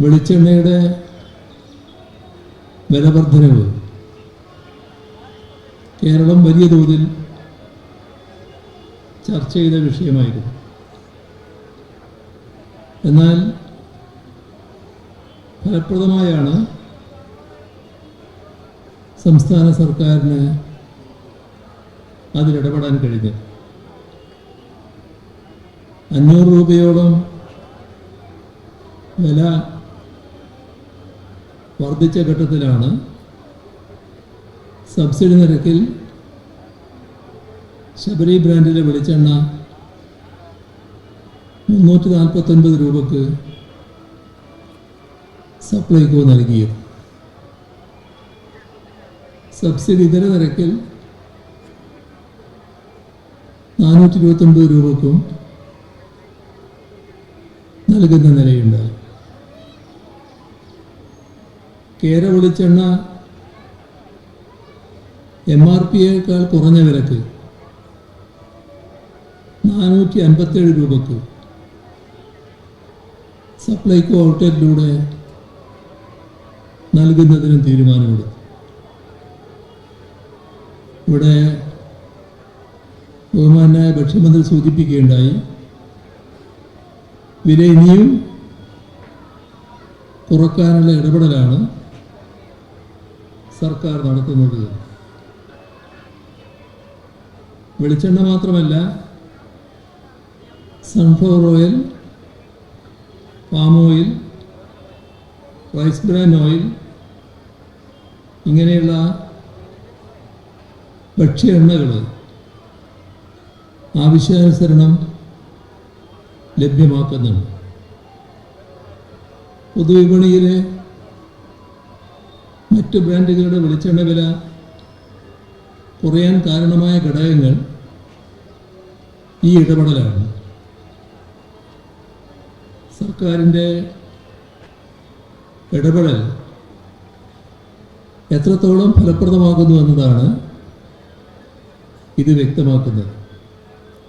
വെളിച്ചെണ്ണയുടെ വിലവർദ്ധനവ്. കേരളം വലിയ തോതിൽ ചർച്ച ചെയ്ത വിഷയമായിരുന്നു. എന്നാൽ ഫലപ്രദമായാണ് സംസ്ഥാന സർക്കാരിന് അതിലിടപെടാൻ കഴിഞ്ഞത്. അഞ്ഞൂറ് രൂപയോളം വില വർദ്ധിച്ച ഘട്ടത്തിലാണ് സബ്സിഡി നിരക്കിൽ ശബരി ബ്രാൻഡിലെ വെളിച്ചെണ്ണ മുന്നൂറ്റി നാൽപ്പത്തൊൻപത് രൂപക്ക് സപ്ലൈകോ നൽകിയത്. സബ്സിഡി ഇതര നിരക്കിൽ നാനൂറ്റി ഇരുപത്തൊൻപത് രൂപക്കും നൽകുന്ന നിലയുണ്ടായി കേര വെളിച്ചെണ്ണ എം ആർ പിയേക്കാൾ കുറഞ്ഞ വിലക്ക് നാനൂറ്റി അൻപത്തേഴ് രൂപക്ക്. സപ്ലൈകോ ഔട്ട്ലെറ്റിലൂടെ നൽകുന്നതിനും തീരുമാനമെടുത്തു. ഇവിടെ ബഹുമാനായ ഭക്ഷ്യമന്ത്രി സൂചിപ്പിക്കുകയുണ്ടായി വില ഇനിയും കുറക്കാനുള്ള ഇടപെടലാണ്. സർക്കാർ നടത്തുന്നത്. വെളിച്ചെണ്ണ മാത്രമല്ല sunflower oil palm oil rice bran oil ഇങ്ങനെയുള്ള ഭക്ഷ്യ എണ്ണകൾ ആവശ്യാനുസരണം ലഭ്യമാക്കുന്നുണ്ട്. പൊതുവിപണിയിലെ മറ്റ് ബ്രാൻഡുകളുടെ വെളിച്ചെണ്ണ വില കുറയാൻ കാരണമായ ഘടകങ്ങൾ ഈ ഇടപെടലാണ്. സർക്കാരിന്റെ ഇടപെടൽ എത്രത്തോളം ഫലപ്രദമാകുന്നു എന്നതാണ് ഇത് വ്യക്തമാക്കുന്നത്.